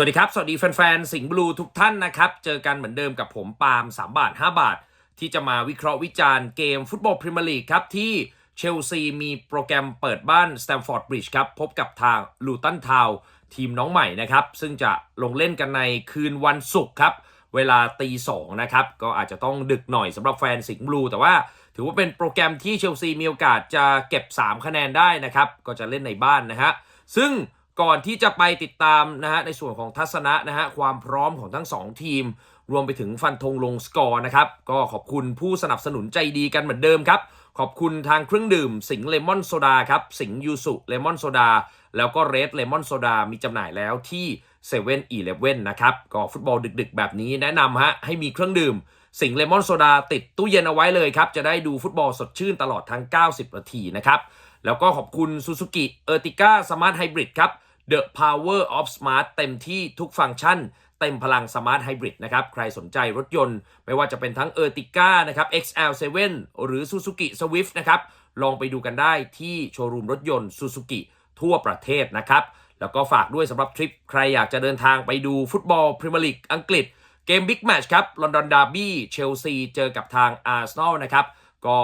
สวัสดีครับ สวัสดีแฟนๆ สิงห์บลูทุกท่านนะครับ เจอกันเหมือนเดิมกับผมปาล์ม3 บาท 5 บาท ที่จะมาวิเคราะห์วิจารณ์เกมฟุตบอลพรีเมียร์ลีกครับ ที่เชลซีมีโปรแกรมเปิดบ้านสแตมฟอร์ดบริดจ์ครับ พบกับทางลูตันทาวทีมน้องใหม่นะครับ ซึ่งจะลงเล่นกันในคืนวันศุกร์ครับ เวลาตีสองนะครับ ก็อาจจะต้องดึกหน่อยสำหรับแฟนสิงห์บลูแต่ว่าถือว่าเป็นโปรแกรมที่เชลซีมีโอกาสจะเก็บ 3 คะแนนได้นะครับก็จะเล่นในบ้านนะฮะซึ่ง ก่อนที่จะไปติดตามนะฮะในส่วนของทัศนะนะฮะความพร้อมของทั้ง 2 ทีม รวมไปถึงฟันธงลงสกอร์นะครับ ก็ขอบคุณผู้สนับสนุนใจดีกันเหมือนเดิมครับ ขอบคุณทางเครื่องดื่มสิงเลมอนโซดาครับ สิงยูสุเลมอนโซดาแล้วก็เรดเลมอนโซดามีจำหน่ายแล้วที่7 e เ e ่ e อีเลฟเว่นนะครับ ก็ฟุตบอลดึกๆ แบบนี้แนะนำฮะให้มีเครื่องดื่ม สิงเลมอนโซดาติดตู้เย็นเอาไว้เลยครับ จะได้ดูฟุตบอลสดชื่นตลอดทั้ง 90 นาทีนะครับ แล้วก็ขอบคุณ Suzuki Ertiga Smart Hybrid ครับ The Power of Smart เต็มที่ทุกฟังก์ชัน เต็มพลัง Smart Hybrid นะครับ ใครสนใจรถยนต์ ไม่ว่าจะเป็นทั้ง Ertiga นะครับ XL7 หรือ Suzuki Swift นะครับ ลองไปดูกันได้ที่โชว์รูมรถยนต์ Suzuki ทั่วประเทศนะครับ แล้วก็ฝากด้วยสำหรับทริป ใครอยากจะเดินทางไปดูฟุตบอลพรีเมียร์ลีกอังกฤษ เกมบิ๊กแมตช์ครับลอนดอนดาร์บี้เชลซีเจอกับทางอาร์เซนอลนะครับก็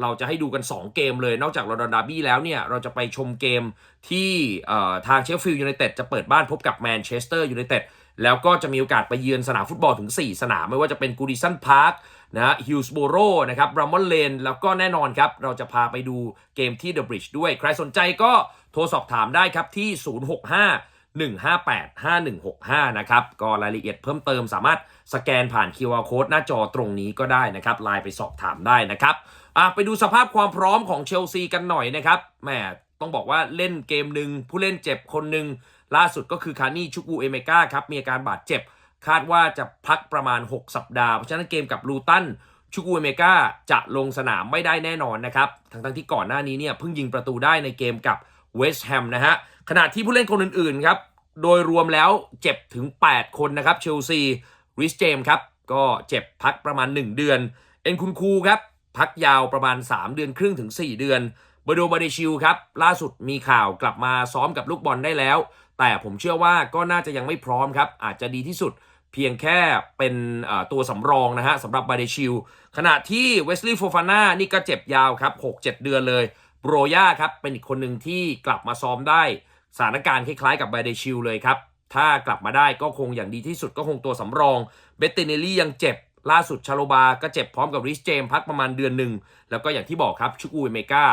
เราจะให้ดูกัน 2 เกมเลย นอกจากลอนดอนดาร์บี้แล้วเนี่ย เราจะไปชมเกมที่ทางเชฟฟิลด์ยูไนเต็ดจะเปิดบ้านพบกับแมนเชสเตอร์ยูไนเต็ดแล้วก็จะมีโอกาสไปเยือนสนามฟุตบอลถึง 4 สนาม ไม่ว่าจะเป็นกูดิสันพาร์คนะฮะฮิลส์โบโรนะครับบรัมมอนเลนแล้วก็แน่นอนครับ เราจะพาไปดูเกมที่เดอะบริดจ์ด้วย ใครสนใจก็โทรสอบถามได้ครับที่ 065 1585165 นะครับ ก็รายละเอียดเพิ่มเติมสามารถสแกนผ่าน QR Code หน้าจอตรงนี้ก็ได้นะครับไลน์ไปสอบถามได้นะครับ อะไปดูสภาพความพร้อมของเชลซีกันหน่อยนะครับแหมต้องบอกว่าเล่นเกมหนึ่งผู้เล่นเจ็บคนหนึ่งล่าสุดก็คือคานี่ชุกูเอเมกาครับมีอาการบาดเจ็บ คาดว่าจะพักประมาณ 6 สัปดาห์ เพราะฉะนั้นเกมกับลูตันชุกูเอเมกาจะลงสนามไม่ได้แน่นอนนะครับทั้งทั้งๆที่ก่อนหน้านี้เนี่ยเพิ่งยิงประตูได้ในเกมกับเวสต์แฮมนะฮะขณะที่ผู้เล่นคนอื่นๆครับโดยรวมแล้วเจ็บถึง 8 คนนะครับเชลซีริสเจมครับก็เจ็บพักประมาณ 1 เดือน เอ็นคุณคูครับ พักยาวประมาณ 3 เดือนครึ่งถึง 4 เดือนบโดบาเดชิลครับ ล่าสุดมีข่าวกลับมาซ้อมกับลูกบอลได้แล้ว แต่ผมเชื่อว่าก็น่าจะยังไม่พร้อมครับ อาจจะดีที่สุดเพียงแค่เป็นตัวสำรองนะฮะสำหรับบาเดชิลขณะที่เวสลีย์โฟฟาน่านี่ก็เจ็บยาวครับ 6-7 เดือนเลยโบรย่าครับ เป็นอีกคนหนึ่งที่กลับมาซ้อมได้สถานการณ์คล้ายๆกับบาเดชิลเลยครับ ถ้ากลับมาได้ก็คงอย่างดีที่สุดก็คงตัวสำรองเบตเตเนลลี่ยังเจ็บ ล่าสุดชาโลบาก็เจ็บพร้อมกับริสเจมพักประมาณเดือนหนึ่ง แล้วก็อย่างที่บอกครับชุกูเอเมกา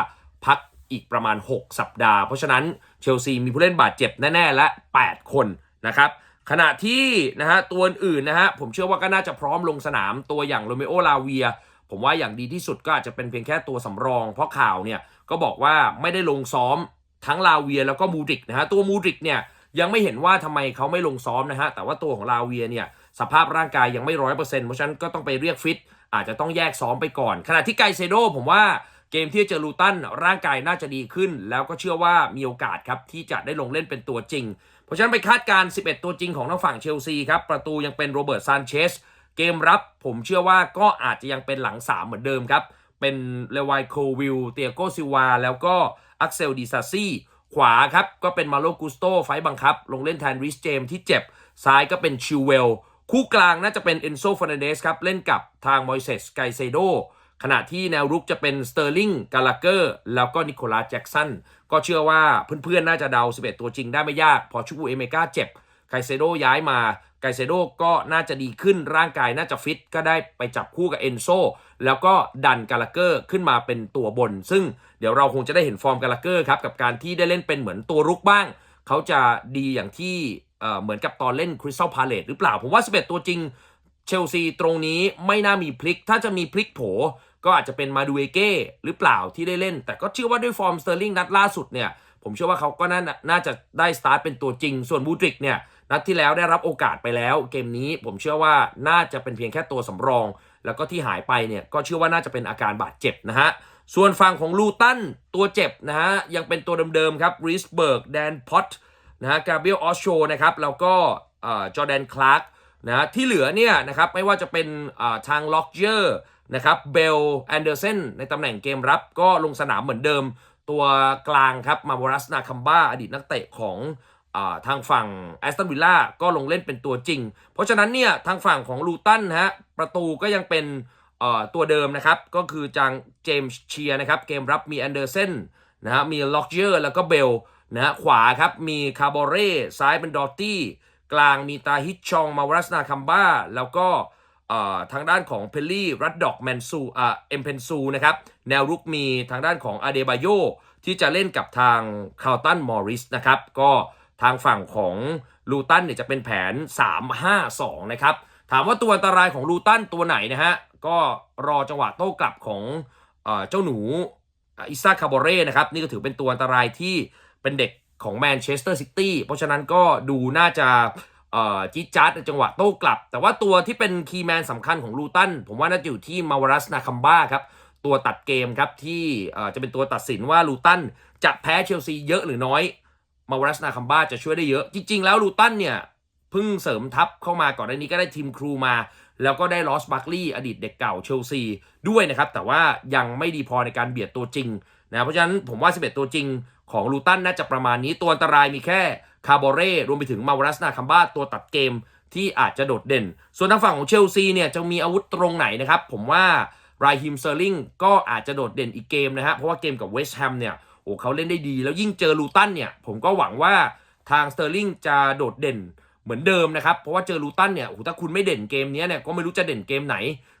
พักอีกประมาณ 6 สัปดาห์ เพราะฉะนั้นเชลซีมีผู้เล่นบาดเจ็บแน่ ๆ และ 8 คนนะครับขณะที่นะฮะตัวอื่นนะฮะผมเชื่อว่าก็น่าจะพร้อมลงสนามตัวอย่างโรเมโอลาเวีย ผมว่าอย่างดีที่สุดก็อาจจะเป็นเพียงแค่ตัวสำรอง เพราะข่าวเนี่ยก็บอกว่าไม่ได้ลงซ้อมทั้งลาเวียแล้วก็มูดริกนะฮะตัวมูดริกเนี่ย ยังไม่เห็นว่าทำไมเขาไม่ลงซ้อมนะฮะ แต่ว่าตัวของลาเวียเนี่ยสภาพร่างกายยังไม่ร้อยเปอร์เซ็นต์เพราะฉะนั้นก็ต้องไปเรียกฟิต อาจจะต้องแยกซ้อมไปก่อน ขณะที่ไกเซโดผมว่าเกมที่เจอลูตันร่างกายน่าจะดีขึ้น แล้วก็เชื่อว่ามีโอกาสครับที่จะได้ลงเล่นเป็นตัวจริง เพราะฉะนั้นไปคาดการณ์11 ตัวจริงของทางฝั่งเชลซีครับ ประตูยังเป็นโรเบิร์ตซานเชส เกมรับผมเชื่อว่าก็อาจจะยังเป็นหลัง 3 เหมือนเดิมครับ เป็นเลวายโควิล เตียโกซิวา แล้วก็อักเซลดิซาซี่ ขวาครับก็เป็นมาโลกุสโตไฟบังคับ ลงเล่นแทนริสเจมที่เจ็บ ซ้ายก็เป็นชิวเวล คู่กลางน่าจะเป็นเอนโซฟอนเดสครับ เล่นกับทางมอยเซสไกเซโดขณะที่แนวรุกจะเป็นสเตอร์ลิงกาลาเกอร์แล้วก็นิโคลัสแจ็กสันก็เชื่อว่าเพื่อนๆ น่าจะเดา 11 ตัวจริงได้ไม่ยาก พอชูบูเอเมกาเจ็บ ไกเซโดย้ายมาไกเซโดก็น่าจะดีขึ้นร่างกายน่าจะฟิตก็ได้ไปจับคู่กับเอนโซแล้วก็ดันกาลาเกอร์ขึ้นมาเป็นตัวบน ซึ่งเดี๋ยวเราคงจะได้เห็นฟอร์มกาลาเกอร์ครับกับการที่ได้เล่นเป็นเหมือนตัวรุกบ้าง เขาจะดีอย่างที่เเหมือนกับตอนเล่นคริสตัลพาเลตหรือเปล่า ผมว่า11ตัวจริงเชลซีตรงนี้ไม่น่ามีพลิก ถ้าจะมีพลิกโผก็อาจจะเป็นมาดูเอเก้หรือเปล่าที่ได้เล่น แต่ก็เชื่อว่าด้วยฟอร์มสเตอร์ลิงนัดล่าสุดเนี่ย ผมเชื่อว่าเขาก็น่าน่าจะได้สตาร์ทเป็นตัวจริง ส่วนบูดริกเนี่ยนัดที่แล้วได้รับโอกาสไปแล้ว เกมนี้ผมเชื่อว่าน่าจะเป็นเพียงแค่ตัวสำรอง แล้วก็ที่หายไปเนี่ยก็เชื่อว่าน่าจะเป็นอาการบาดเจ็บนะฮะส่วนฝั่งของลูตันตัวเจ็บนะฮะยังเป็นตัวเดิมๆครับริสเบิร์กแดนพอตนะฮะกาเบรียลออสโชนะครับแล้วก็จอแดนคลาร์กนะฮะที่เหลือเนี่ยนะครับไม่ว่าจะเป็นทางล็อกเจอร์นะครับเบลแอนเดอร์เซนในตำแหน่งเกมรับก็ลงสนามเหมือนเดิม ตัวกลางครับมาโวรัสนาคัมบ้าอดีตนักเตะของทางฝั่งแอสตันวิลล่าก็ลงเล่นเป็นตัวจริง เพราะฉะนั้นเนี่ยทางฝั่งของลูตันฮะประตูก็ยังเป็นตัวเดิมนะครับ ก็คือจางเจมส์เชียร์นะครับ เกมรับมีแอนเดอร์เซนนะฮะมีล็อกเจอร์แล้วก็เบลนะฮะขวาครับมีคาร์บอเร่ซ้ายเป็นดอตตี้กลางมีตาฮิตชองมาวรัสนาคัมบ้าแล้วก็ ทางด้านของเพลลี่รัดดอกแมนซูเอ็มเพนซูนะครับแนวรุกมีทางด้านของอาเดบาโยที่จะเล่นกับทางคาร์ตันมอริสนะครับก็ทางฝั่งของลูตันเนี่ยจะเป็นแผน 3-5-2 นะครับถามว่าตัวอันตรายของลูตันตัวไหนนะฮะก็รอจังหวะโต้กลับของเอเจ้าหนูอิซาคาโบเร่นะครับนี่ก็ถือเป็นตัวอันตรายที่เป็นเด็กของแมนเชสเตอร์ซิตี้เพราะฉะนั้นก็ดูน่าจะ จีจ๊าดในจังหวะโต้กลับ แต่ว่าตัวที่เป็นคีย์แมนสำคัญของลูตันผมว่าน่าจะอยู่ที่มาวรัสนาคัมบ้าครับตัวตัดเกมครับที่จะเป็นตัวตัดสินว่าลูตันจะแพ้เชลซีเยอะหรือน้อย มาวรัสนาคัมบ้าจะช่วยได้เยอะ จริง ๆ แล้วลูตันเนี่ยเพิ่งเสริมทัพเข้ามาก่อนหน้านี้ก็ได้ทีมครูมา แล้วก็ได้ลอสบัคลีย์อดีตเด็กเก่าเชลซีด้วยนะครับ แต่ว่ายังไม่ดีพอในการเบียดตัวจริงนะเพราะฉะนั้นผมว่า 11 ตัวจริงของลูตันน่าจะประมาณนี้ตัวอันตรายมีแค่ คาร์บอเร่รวมไปถึงมาวรัสนาคัมบ้าตัวตัดเกมที่อาจจะโดดเด่น ส่วนทางฝั่งของเชลซีเนี่ยจะมีอาวุธตรงไหนนะครับ ผมว่าไรฮิมเซอร์ลิงก็อาจจะโดดเด่นอีกเกมนะฮะ เพราะว่าเกมกับเวสต์แฮมเนี่ยโอ้เขาเล่นได้ดี แล้วยิ่งเจอลูตันเนี่ย ผมก็หวังว่าทางสเตอร์ลิงจะโดดเด่นเหมือนเดิมนะครับ เพราะว่าเจอลูตันเนี่ยโอ้ถ้าคุณไม่เด่นเกมนี้เนี่ยก็ไม่รู้จะเด่นเกมไหน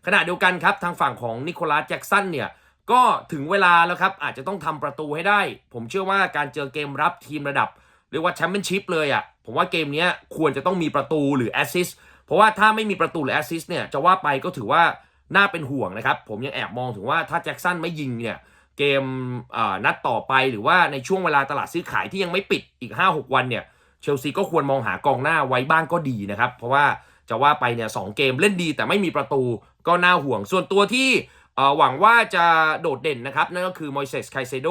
ขณะเดียวกันครับทางฝั่งของนิโคลัสแจ็กสันเนี่ยก็ถึงเวลาแล้วครับอาจจะต้องทำประตูให้ได้ ผมเชื่อว่าการเจอเกมรับทีมระดับ รียกว่าแชมเปี้ยนชิพเลยอะ่ะผมว่าเกมนี้ควรจะต้องมีประตูหรือแอสซิสเพราะว่าถ้าไม่มีประตูหรือแอสซิสเนี่ยจะว่าไปก็ถือว่าน่าเป็นห่วงนะครับ ผมยังแอบมองถึงว่าถ้าแจ็คสันไม่ยิงเนี่ยเกมนัดต่อไปหรือว่าในช่วงเวลาตลาดซื้อขายที่ยังไม่ปิดอีก 5-6 วันเนี่ยเชลซีก็ควรมองหากองหน้าไว้บ้างก็ดีนะครับ เพราะว่าจะว่าไปเนี่ยสองเกมเล่นดีแต่ไม่มีประตูก็น่าห่วง ส่วนตัวที่หวังว่าจะโดดเด่นนะครับ นั่นก็คือมอยเซสไคเซโด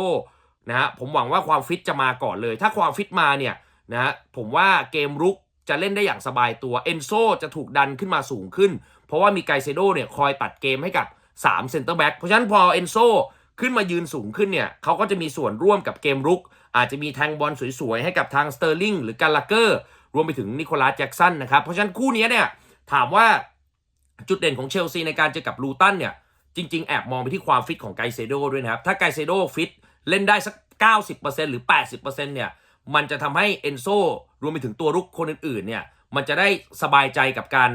นะฮะผมหวังว่าความฟิตจะมาก่อนเลย ถ้าความฟิตมาเนี่ยนะฮะผมว่าเกมรุกจะเล่นได้อย่างสบายตัวเอนโซจะถูกดันขึ้นมาสูงขึ้น เพราะว่ามีไกเซโดเนี่ยคอยตัดเกมให้กับ3เซนเตอร์แบ็กเพราะฉะนั้นพอเอนโซขึ้นมายืนสูงขึ้นเนี่ยเขาก็จะมีส่วนร่วมกับเกมรุก อาจจะมีแทงบอลสวยๆ ให้กับทางสเตอร์ลิงหรือการลาเกอร์ รวมไปถึงนิโคลัสแจ็กสันนะครับ เพราะฉะนั้นคู่นี้เนี่ยถามว่าจุดเด่นของเชลซีในการเจอกับลูตันเนี่ยจริง ๆ แอบมองไปที่ความฟิตของไกเซโดด้วยนะครับ ถ้าไกเซโดฟิต เล่นได้สัก 90%หรือ 80%เนี่ยมันจะทำให้เอนโซรวมไปถึงตัวรุกคนอื่นๆเนี่ยมันจะได้สบายใจกับการ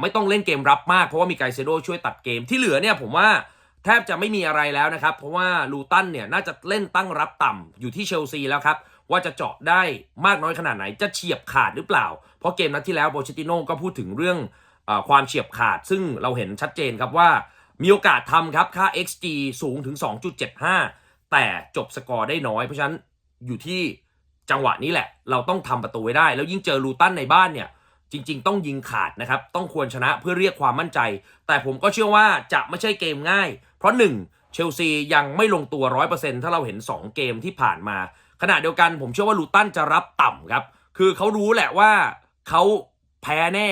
ไม่ต้องเล่นเกมรับมากเพราะว่ามีไกเซโดช่วยตัดเกมที่เหลือเนี่ยผมว่าแทบจะไม่มีอะไรแล้วนะครับ เพราะว่าลูตันเนี่ยน่าจะเล่นตั้งรับต่ำอยู่ที่เชลซีแล้วครับ ว่าจะเจาะได้มากน้อยขนาดไหนจะเฉียบขาดหรือเปล่า เพราะเกมนัดที่แล้วโบชติโน่ก็พูดถึงเรื่องอความเฉียบขาด ซึ่งเราเห็นชัดเจนครับว่ามีโอกาสทำครับค่า XG สูงถึง 2.75 แต่จบสกอร์ได้น้อย เพราะฉะนั้นอยู่ที่จังหวะนี้แหละ เราต้องทำประตูไว้ได้ แล้วยิ่งเจอลูตันในบ้านเนี่ย จริง ๆ ต้องยิงขาดนะครับ ต้องควรชนะเพื่อเรียกความมั่นใจ แต่ผมก็เชื่อว่าจะไม่ใช่เกมง่าย เพราะ 1. เชลซียังไม่ลงตัว 100%ถ้าเราเห็น 2 เกมที่ผ่านมา ขณะเดียวกันผมเชื่อว่าลูตันจะรับต่ำครับ คือเขารู้แหละว่าเขาแพ้แน่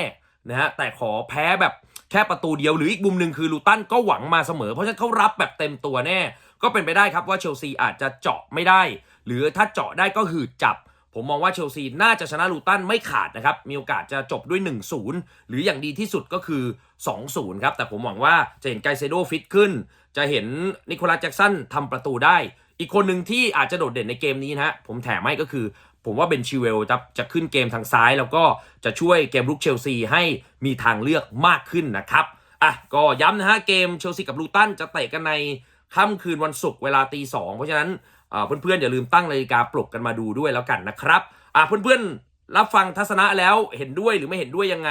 นะฮะแต่ขอแพ้แบบแค่ประตูเดียวหรืออีกมุมหนึ่งคือลูตันก็หวังมาเสมอ เพราะฉะนั้นเขารับแบบเต็มตัวแน่ ก็เป็นไปได้ครับว่าเชลซีอาจจะเจาะไม่ได้ หรือถ้าเจาะได้ก็หืดจับ ผมมองว่าเชลซีน่าจะชนะลูตันไม่ขาดนะครับ มีโอกาสจะจบด้วย 1-0 หรืออย่างดีที่สุดก็คือ 2-0 ครับ แต่ผมหวังว่าจะเห็นไกเซโดฟิตขึ้น จะเห็นนิโคลัสแจ็กสันทำประตูได้ อีกคนหนึ่งที่อาจจะโดดเด่นในเกมนี้นะฮะผมแถมให้ก็คือผมว่าเบนชิเวลจะจะขึ้นเกมทางซ้าย แล้วก็จะช่วยเกมรุกเชลซีให้มีทางเลือกมากขึ้นนะครับ อะ ก็ย้ำนะฮะ เกมเชลซีกับลูตันจะเตะกันใน ค่ำคืนวันศุกร์เวลาตีสองเพราะฉะนั้นเอ่อเพื่อนๆอย่าลืมตั้งนาฬิกาปลุกกันมาดูด้วยแล้วกันนะครับอะเพื่อนๆรับฟังทัศนะแล้วเห็นด้วยหรือไม่เห็นด้วยยังไง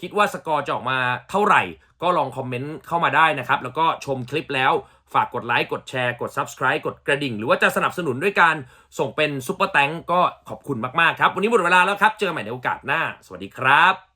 คิดว่าสกอร์จะออกมาเท่าไหร่ ก็ลองคอมเมนต์เข้ามาได้นะครับ แล้วก็ชมคลิปแล้วฝากกดไลค์ กดแชร์ กด Subscribe กดกระดิ่ง หรือว่าจะสนับสนุนด้วยการส่งเป็นซุปเปอร์แตงก็ขอบคุณมาก ๆ ครับ วันนี้หมดเวลาแล้วครับ เจอกันใหม่ในโอกาสหน้า สวัสดีครับ